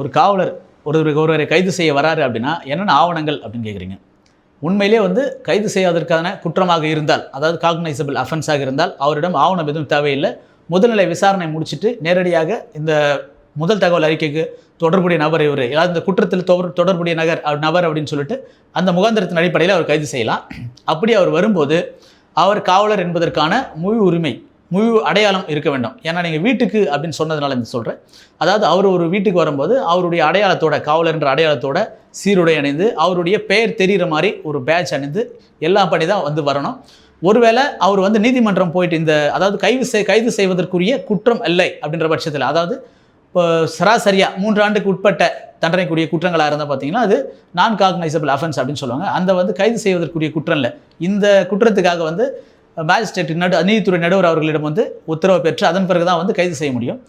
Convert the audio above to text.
ஒரு காவலர் ஒருவருக்கு ஒருவரை கைது செய்ய வராரு அப்படின்னா என்னென்ன ஆவணங்கள் அப்படின்னு கேட்குறீங்க உண்மையிலே வந்து கைது செய்வதற்கான குற்றமாக இருந்தால் அதாவது காக்னைசபிள் அஃபென்ஸாக இருந்தால் அவரிடம் ஆவணம் எதுவும் தேவையில்லை. முதல்நிலை விசாரணை முடிச்சுட்டு நேரடியாக இந்த முதல் தகவல் அறிக்கைக்கு தொடர்புடைய நபர் இவர். ஏதாவது இந்த குற்றத்தில் தொடர் தொடர்புடைய நகர் நபர் அப்படின்னு சொல்லிட்டு அந்த முகாந்திரத்தின் அடிப்படையில் அவர் கைது செய்யலாம். அப்படி அவர் வரும்போது அவர் காவலர் என்பதற்கான முழு உரிமை முழு அடையாளம் இருக்க வேண்டும். ஏன்னா நீங்கள் வீட்டுக்கு அப்படின்னு சொன்னதுனால இந்த சொல்கிறேன் அதாவது அவர் ஒரு வீட்டுக்கு வரும்போது அவருடைய அடையாளத்தோட காவலர் என்ற அடையாளத்தோட சீருடை அணிந்து அவருடைய பெயர் தெரிகிற மாதிரி ஒரு பேட்ச் அணிந்து எல்லாம் பண்ணி தான் வந்து வரணும். ஒருவேளை அவர் வந்து நீதிமன்றம் போயிட்டு இந்த அதாவது கைது செய் கைது செய்வதற்குரிய குற்றம் இல்லை அப்படின்ற பட்சத்தில் அதாவது இப்போ சராசரியாக மூன்று ஆண்டுக்கு உட்பட்ட தண்டனைக்குரிய குற்றங்களாக இருந்தால் பார்த்தீங்கன்னா அது நான் காக்னைசபிள் அஃபென்ஸ் அப்படின்னு சொல்லுவாங்க. அந்த வந்து கைது செய்வதற்குரிய குற்றம் இல்லை. இந்த குற்றத்துக்காக வந்து மேஜிஸ்ட்ரேட் நடு நீதித்துறை நடுவர் அவர்களிடம் வந்து உத்தரவு பெற்று அதன் பிறகு தான் வந்து கைது செய்ய முடியும்.